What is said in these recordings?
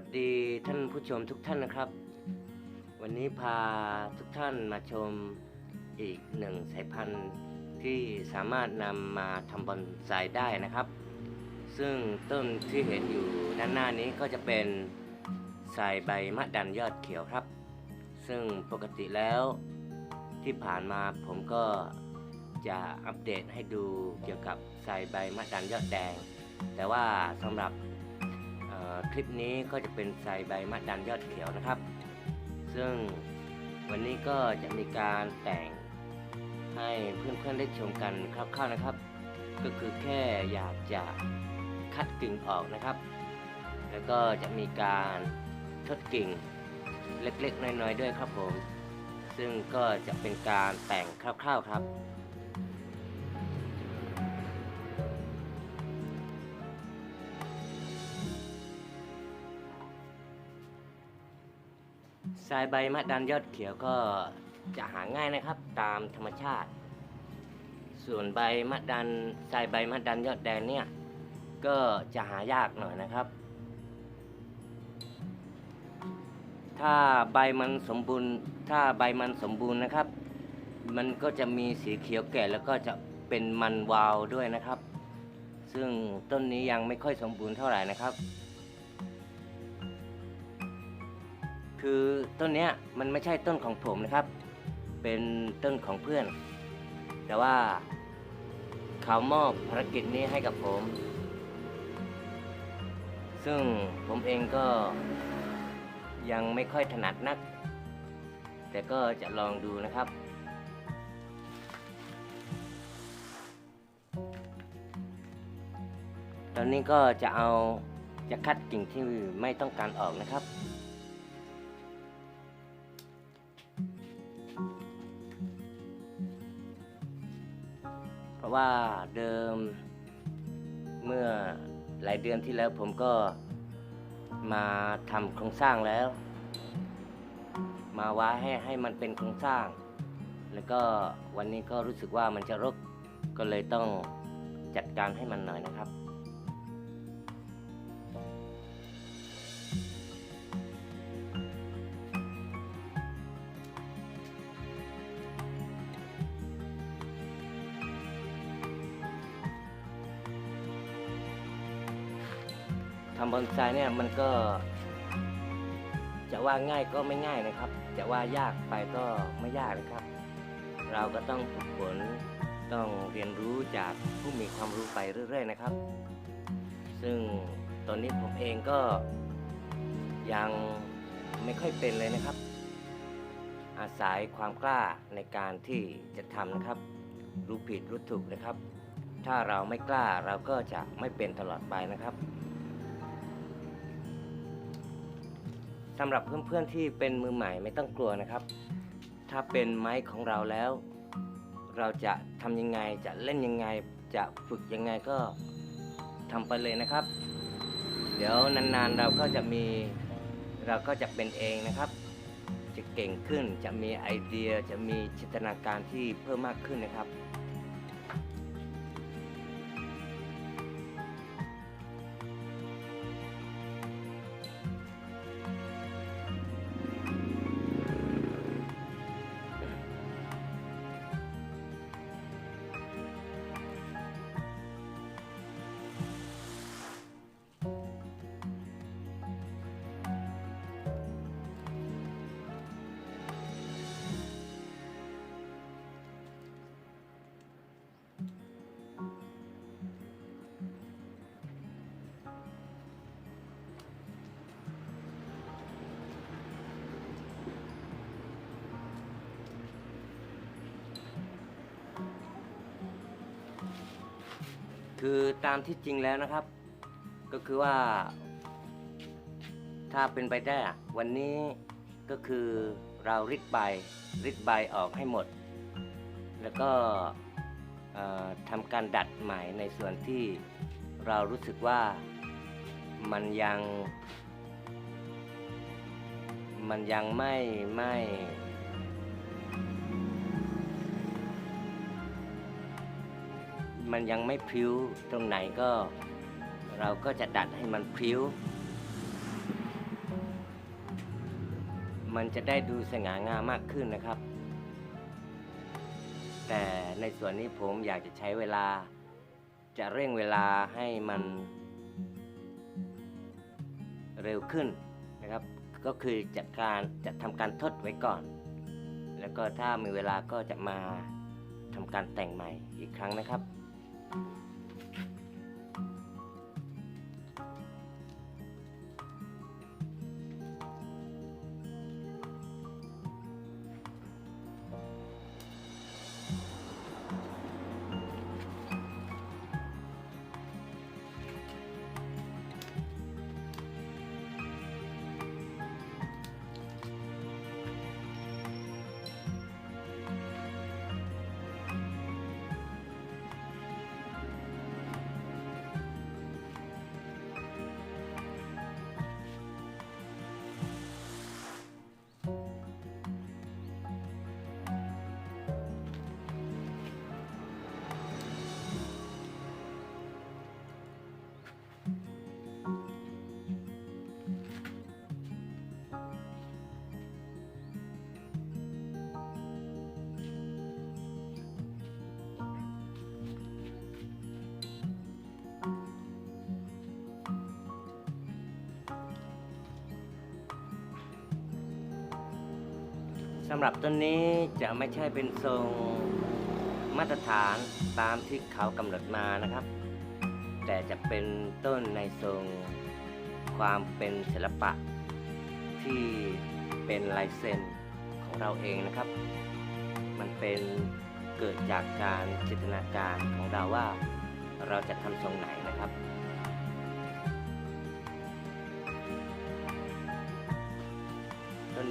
วัสดีท่านผู้ชมทุกท่านนะครับ วันนี้พาทุกท่านมาชมอีกหนึ่งสายพันธุ์ที่สามารถนำมาทำบอนไซได้นะครับ ซึ่งต้นที่เห็นอยู่ด้านหน้านี้ก็จะเป็นสายใบมะดันยอดเขียวครับ ซึ่งปกติแล้วที่ผ่านมาผมก็จะอัปเดตให้ดูเกี่ยวกับสายใบมะดันยอดแดง แต่ว่าสำหรับ คลิปนี้ก็จะเป็นใสายใบมะดันยอดเขียวนะครับ ซึ่งวันนี้ก็จะมีการแต่งให้เพื่อนๆได้ชมกันคร่าวๆนะครับ ก็คือแค่อยากจะคัดกิ่งออกนะครับ แล้วก็จะมีการทดกิ่งเล็กๆ น้อยๆ ด้วยครับผม ซึ่งก็จะเป็นการแต่งคร่าวๆครับ สายใบมะดันยอดเขียวก็จะหาง่ายนะครับตามธรรมชาติ ส่วนใบมะดันสายใบมะดันยอดแดงเนี่ยก็จะหายากหน่อยนะครับ ถ้าใบมันสมบูรณ์ ถ้าใบมันสมบูรณ์นะครับ มันก็จะมีสีเขียวแก่แล้วก็จะเป็นมันวาวด้วยนะครับ ซึ่งต้นนี้ยังไม่ค่อยสมบูรณ์เท่าไหร่นะครับ คือต้นเนี้ยมันไม่ใช่ต้นของผมนะครับ เป็นต้นของเพื่อน แต่ว่าเขามอบภารกิจนี้ให้กับผม ซึ่งผมเองก็ยังไม่ค่อยถนัดนัก แต่ก็จะลองดูนะครับ ตอนนี้ก็จะเอาจะคัดกิ่งที่ไม่ต้องการออกนะครับ ว่าเดิมเมื่อหลายเดือนที่แล้วผมก็มาทำโครงสร้างแล้ว มาว้าให้ให้มันเป็นโครงสร้าง แล้วก็วันนี้ก็รู้สึกว่ามันจะรกก็เลยต้องจัดการให้มันหน่อยนะครับ ทำบอนไซเนี่ยมันก็ จะว่าง่ายก็ไม่ง่ายนะครับ จะว่ายากไปก็ไม่ยากนะครับ เราก็ต้องฝึกฝนต้องเรียนรู้จากผู้มีความรู้ไปเรื่อย ๆ นะครับ ซึ่งตอนนี้ผมเองก็ยังไม่ค่อยเป็นเลยนะครับ อาศัยความกล้าในการที่จะทำนะครับ รู้ผิดรู้ถูกนะครับ ถ้าเราไม่กล้าเราก็จะไม่เป็นตลอดไปนะครับ สำหรับเพื่อนๆที่เป็นมือใหม่ไม่ต้องกลัวนะครับ ถ้าเป็นไม้ของเราแล้ว เราจะทำยังไงจะเล่นยังไงจะฝึกยังไงก็ทำไปเลยนะครับ เดี๋ยวนานๆเราก็จะมีเราก็จะเป็นเองนะครับ จะเก่งขึ้นจะมีไอเดียจะมีจินตนาการที่เพิ่มมากขึ้นนะครับ คือตามที่จริงแล้วนะครับ ก็คือว่า ถ้าเป็นไปได้อะวันนี้ก็คือเราริดใบริดใบออกให้หมด แล้วก็เอ่อทำการดัดใหม่ในส่วนที่เรารู้สึกว่ามันยัง มันยังไม่ไม่ มันยังไม่พริ้วตรงไหนก็ เราก็จะดัดให้มันพริ้ว มันจะได้ดูสง่างามมากขึ้นนะครับ แต่ในส่วนนี้ผมอยากจะใช้เวลา จะเร่งเวลาให้มันเร็วขึ้นนะครับ ก็คือจะการจะทำการทดไว้ก่อน แล้วก็ถ้ามีเวลาก็จะมาทำการแต่งใหม่อีกครั้งนะครับ Thank you. สำหรับต้นนี้จะไม่ใช่เป็นทรงมาตรฐานตามที่เขากำหนดมานะครับ แต่จะเป็นต้นในทรงความเป็นศิลปะ ที่เป็นลายเซ็นของเราเองนะครับ มันเป็นเกิดจากการจินตนาการของเราว่าเราจะทำทรงไหนนะครับ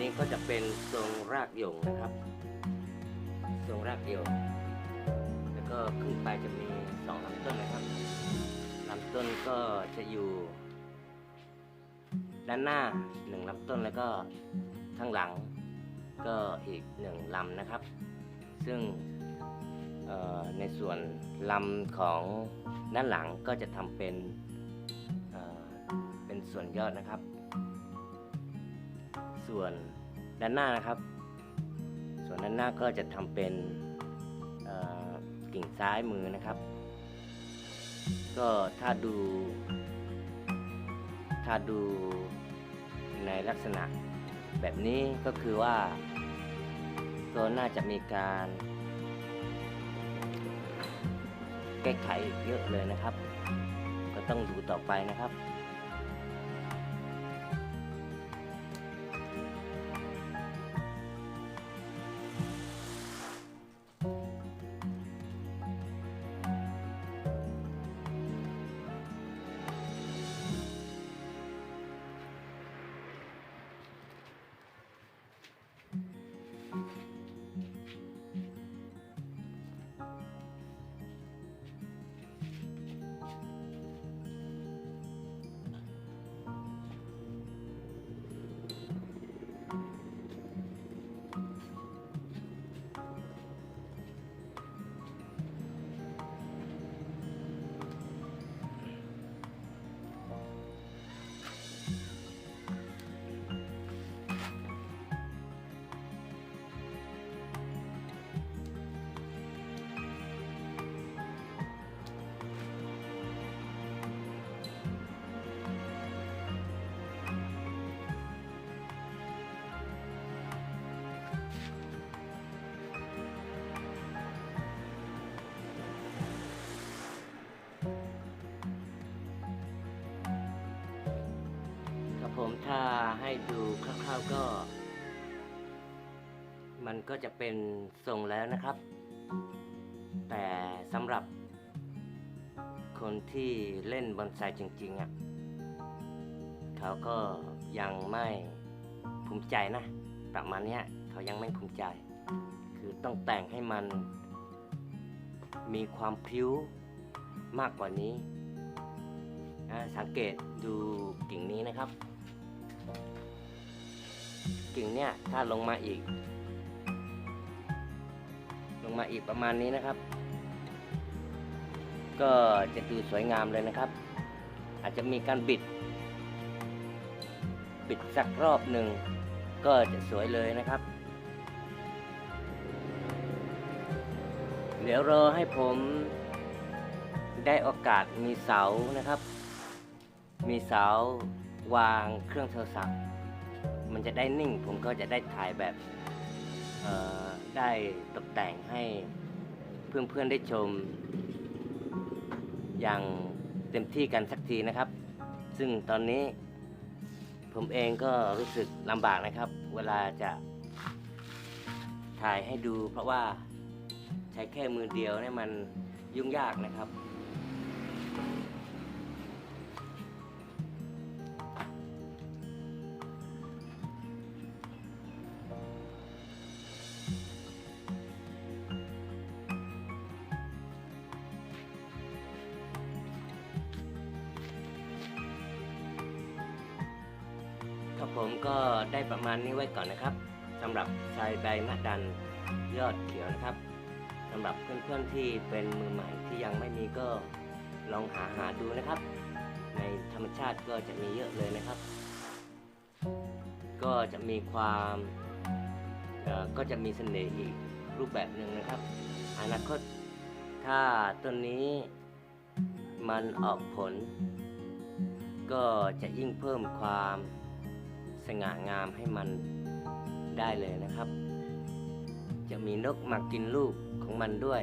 นี้ก็จะเป็นทรงรากหยงนะครับ ทรงรากหยงแล้วก็ขึ้นไปจะมีสองลำต้นนะครับลำต้นก็จะอยู่ด้านหน้าหนึ่งลำต้นแล้วก็ข้างหลังก็อีกหนึ่งลำนะครับ ซึ่งในส่วนลำของด้านหลังก็จะทำเป็นเป็นส่วนยอดนะครับ ส่วนด้านหน้านะครับ ส่วนด้านหน้าก็จะทำเป็นกิ่งซ้ายมือนะครับ ก็ถ้าดู ถ้าดูในลักษณะแบบนี้ก็คือว่าก็น่าจะมีการ แก้ไขเยอะเลยนะครับ ก็ต้องดูต่อไปนะครับ ถ้าให้ดูคร่าวๆก็ มันก็จะเป็นทรงแล้วนะครับ แต่สำหรับ คนที่เล่นบอนไซจริงๆอะเขาก็ยังไม่ภูมิใจนะ ประมาณนี้เขายังไม่ภูมิใจ คือต้องแต่งให้มันมีความพิ้วมากกว่านี้ สังเกตดูกิ่งนี้นะครับ กิ่งเนี่ยถ้าลงมาอีก ลงมาอีกประมาณนี้นะครับ ก็จะดูสวยงามเลยนะครับ อาจจะมีการบิด บิดสักรอบหนึ่งก็จะสวยเลยนะครับ เดี๋ยวรอให้ผมได้โอกาสมีเสานะครับ มีเสาวางเครื่องโทรศัพท์ มันจะได้นิ่ง ผมก็จะได้ถ่ายแบบได้ตกแต่งให้เพื่อนๆได้ชม อย่างเต็มที่กันสักทีนะครับ ซึ่งตอนนี้ผมเองก็รู้สึกลำบากนะครับ เวลาจะถ่ายให้ดู เพราะว่าใช้แค่มือเดียวเนี่ยมันยุ่งยากนะครับ ผมก็ได้ประมาณนี้ไว้ก่อนนะครับสำหรับชายใบมะดันยอดเขียวนะครับสำหรับเพื่อนๆที่เป็นมือใหม่ที่ยังไม่มีก็ลองหาหาดูนะครับ ในธรรมชาติก็จะมีเยอะเลยนะครับ ก็จะมีความก็จะมีเสน่ห์อีกรูปแบบหนึ่งนะครับ อนาคตถ้าต้นนี้มันออกผล ก็จะยิ่งเพิ่มความ สง่างามให้มันได้เลยนะครับ จะมีนกมากินลูกของมันด้วย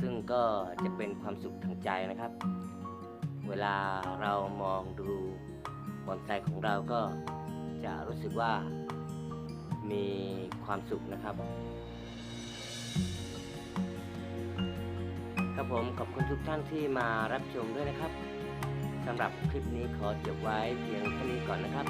ซึ่งก็จะเป็นความสุขทางใจนะครับ เวลาเรามองดูบอนไซของเราก็จะรู้สึกว่ามีความสุขนะครับ ครับผมขอบคุณทุกท่านที่มารับชมด้วยนะครับสำหรับคลิปนี้ขอจบไว้เพียงเท่านี้ก่อนนะครับ